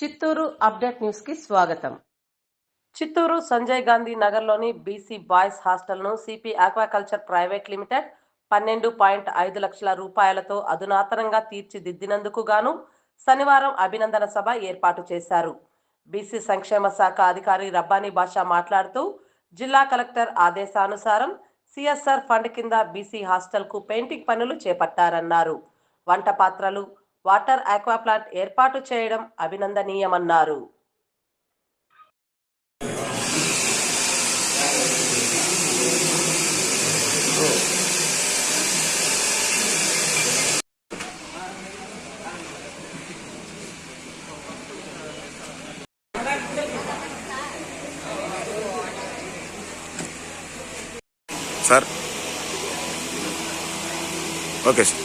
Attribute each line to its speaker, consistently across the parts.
Speaker 1: Chittoor update న్యూస్కి స్వాగతం. చిత్తూరు సంజయ్ గాంధీ నగర్లోని బీసీ బాయ్స్ హాస్టల్ను సిపి ఆక్వాకల్చర్ ప్రైవేట్ లిమిటెడ్ పన్నెండు పాయింట్ ఐదు లక్షల రూపాయలతో అధునాతనంగా తీర్చిదిద్దినందుకు గాను శనివారం అభినందన సభ ఏర్పాటు చేశారు. బీసీ సంక్షేమ శాఖ అధికారి రబ్బానీ బాషా మాట్లాడుతూ జిల్లా కలెక్టర్ ఆదేశానుసారం సిఎస్ఆర్ ఫండ్ కింద బీసీ హాస్టల్కు పెయింటింగ్ పనులు చేపట్టారన్నారు. వంట పాత్రలు వాటర్ ఆక్వా ప్లాంట్ ఏర్పాటు చేయడం అభినందనీయమన్నారు.
Speaker 2: Sir. Okay sir.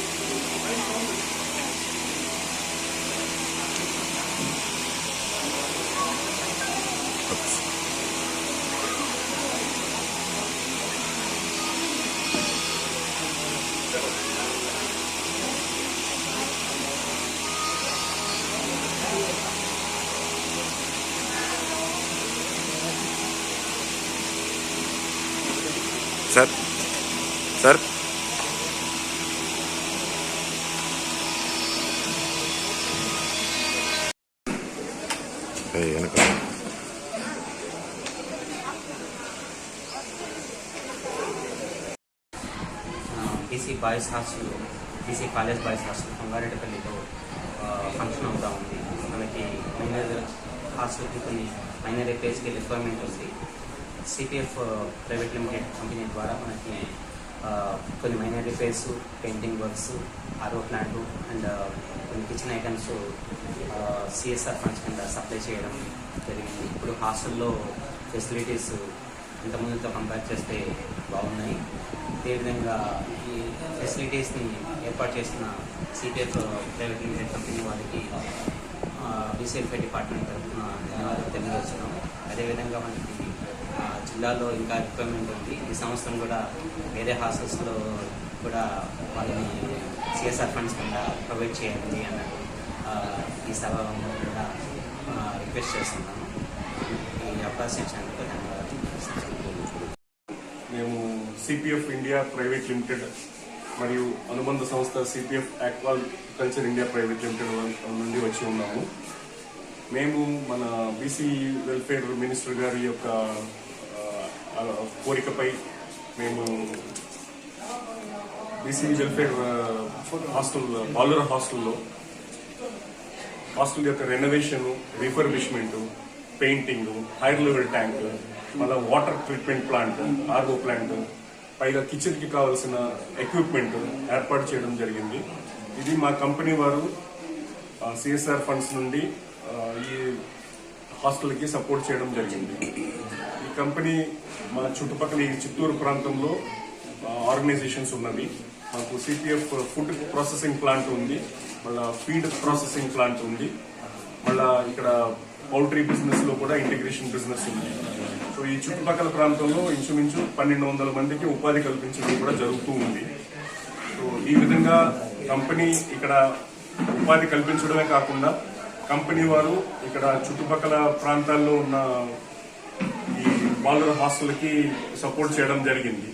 Speaker 2: Sir sir ఏయ్, వెనక
Speaker 3: BC boys hostel BC college boys hostel కొంగారెడ్డిపల్లిలో ఆ, ఫంక్షన్ అవుతా ఉంది మనకి మైనర్ హాస్టల్కి కొన్ని మైనర్ రిపేర్స్కి రిక్వైర్మెంట్ ఉంది సిపిఎఫ్ ప్రైవేట్ లిమిటెడ్ కంపెనీ ద్వారా మనకి uh, కొన్ని minor repairs painting works RO plant and కొన్ని కిచెన్ ఐటమ్స్ సిఎస్ఆర్ ఫండ్స్ కింద సప్లై చేయడం జరిగింది. ఇప్పుడు హాస్టల్లో ఫెసిలిటీస్ ఇంతకుముందుతో కంపేర్ చేస్తే బాగున్నాయి. అదేవిధంగా ఈ ఫెసిలిటీస్ని ఏర్పాటు చేసిన సిపిఎఫ్ ప్రైవేట్ లిమిటెడ్ కంపెనీ వాళ్ళకి uh, బీసీఎఫ్ఐ డిపార్ట్మెంట్ తరఫున ధన్యవాదాలు తెలియజేస్తున్నాం. అదేవిధంగా మనకి జిల్లాలో ఇంకా రిక్వైర్మెంట్ ఉంది ఈ సంవత్సరం కూడా వేరే హాస్టల్స్లో కూడా వాళ్ళని సిఎస్ఆర్ ఫండ్స్ కింద ప్రొవైడ్ చేయండి అన్నట్టు ఈ సభ కూడా రిక్వెస్ట్ చేస్తున్నాను ఈ అవకాశం ఇచ్చినందుకు ధన్యవాదాలు.
Speaker 4: మేము సిపిఎఫ్ ఇండియా ప్రైవేట్ లిమిటెడ్ మరియు అనుబంధ సంస్థ CPF aquaculture India private limited నుండి వచ్చి ఉన్నాము. మేము మన బీసీ వెల్ఫేర్ మినిస్టర్ గారి యొక్క కోరికపై మేము బీసీ వెల్ఫేర్ హాస్టల్ బాలుర హాస్టల్లో హాస్టల్ యొక్క renovation refurbishment painting higher level tank మళ్ళీ water treatment plant RO plant పైగా కిచెన్కి కావాల్సిన ఎక్విప్మెంట్ ఏర్పాటు చేయడం జరిగింది. ఇది మా కంపెనీ వారు సిఎస్ఆర్ ఫండ్స్ నుండి ఈ హాస్టల్కి సపోర్ట్ చేయడం జరిగింది. ఈ కంపెనీ మా చుట్టుపక్కల ఈ చిత్తూరు ప్రాంతంలో ఆర్గనైజేషన్స్ ఉన్నవి. మాకు సిపిఎఫ్ ఫుడ్ ప్రాసెసింగ్ ప్లాంట్ ఉంది. మళ్ళా ఫీడ్ ప్రాసెసింగ్ ప్లాంట్ ఉంది. మళ్ళా ఇక్కడ పౌల్ట్రీ బిజినెస్లో కూడా ఇంటిగ్రేషన్ బిజినెస్ ఉంది. సో ఈ చుట్టుపక్కల ప్రాంతంలో ఇంచుమించు పన్నెండు వందల మందికి ఉపాధి కల్పించడం కూడా జరుగుతూ ఉంది. సో ఈ విధంగా కంపెనీ ఇక్కడ ఉపాధి కల్పించడమే కాకుండా కంపెనీ వారు ఇక్కడ చుట్టుపక్కల ప్రాంతాల్లో ఉన్న ఈ బాలుర హాస్టల్కి సపోర్ట్ చేయడం జరిగింది.